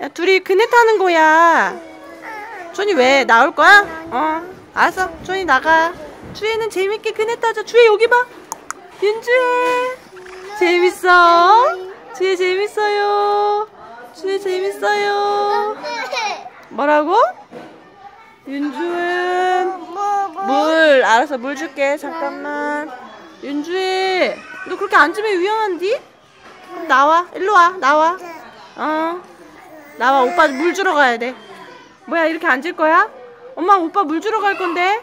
야, 둘이 그네 타는 거야. 준이 왜 나올 거야? 어, 알았어. 준이 나가. 주혜는 재밌게 그네 타자. 주혜 여기 봐. 윤주혜. 재밌어? 주혜 재밌어요. 주혜 재밌어요. 뭐라고? 윤주은. 물, 알았어. 물 줄게. 잠깐만. 윤주혜. 너 그렇게 앉으면 위험한디? 그럼 나와. 일로 와. 나와. 어. 나와. 오빠 물 주러 가야 돼. 뭐야, 이렇게 앉을 거야? 엄마, 오빠 물 주러 갈 건데?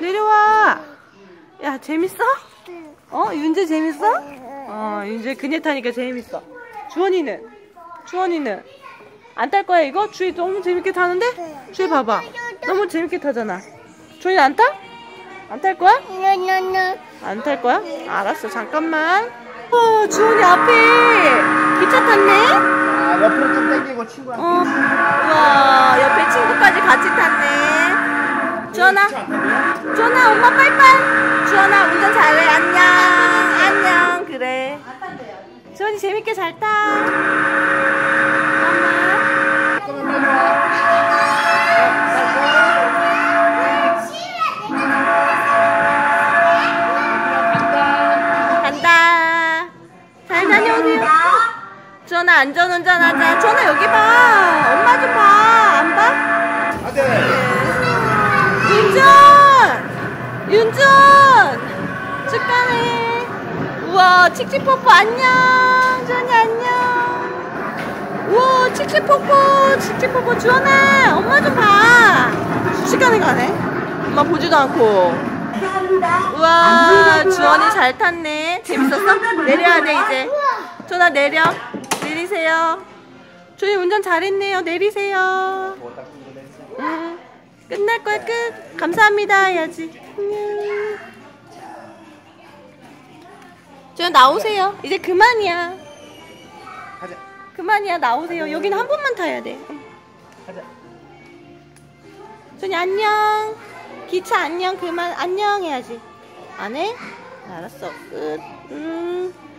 내려와. 야, 재밌어? 어? 윤재 재밌어? 어, 윤재 그네 타니까 재밌어. 주원이는? 주원이는? 안탈 거야, 이거? 주희 너무 재밌게 타는데? 주희 봐봐. 너무 재밌게 타잖아. 주원이 안 타? 안 탈 거야? 안 탈 거야? 알았어, 잠깐만. 어, 주원이 앞에 기차 탔네? 좀 당기고 친구한테. 어, 우와, 옆에 친구까지 같이 탔네. 주원아, 주원아, 엄마 빠이빠이. 주원아, 운전 잘해. 안녕. 안녕. 그래. 주원이 재밌게 잘 타. 간다. 잘 다녀오세요. 주원아, 안전운전 하자. 주원아, 여기 봐. 엄마 좀 봐. 안 봐? 아들. 윤준! 윤준! 축하해. 우와, 칙칙뽀뽀 안녕. 주원이 안녕. 우와, 칙칙뽀뽀, 칙칙뽀뽀. 주원아, 엄마 좀 봐. 순식간에 가네. 엄마 보지도 않고. 우와, 주원이 잘 탔네. 재밌었어? 내려야 돼, 이제. 주원아, 내려. 내리세요. 주원이 운전 잘했네요. 내리세요. 응. 끝날 거야 끝. 감사합니다 해야지. 안녕. 저 나오세요. 이제 그만이야. 가자. 그만이야 나오세요. 여기는 한 번만 타야 돼. 가자. 준이 안녕. 기차 안녕 그만 안녕 해야지. 안 해? 알았어 끝. 음.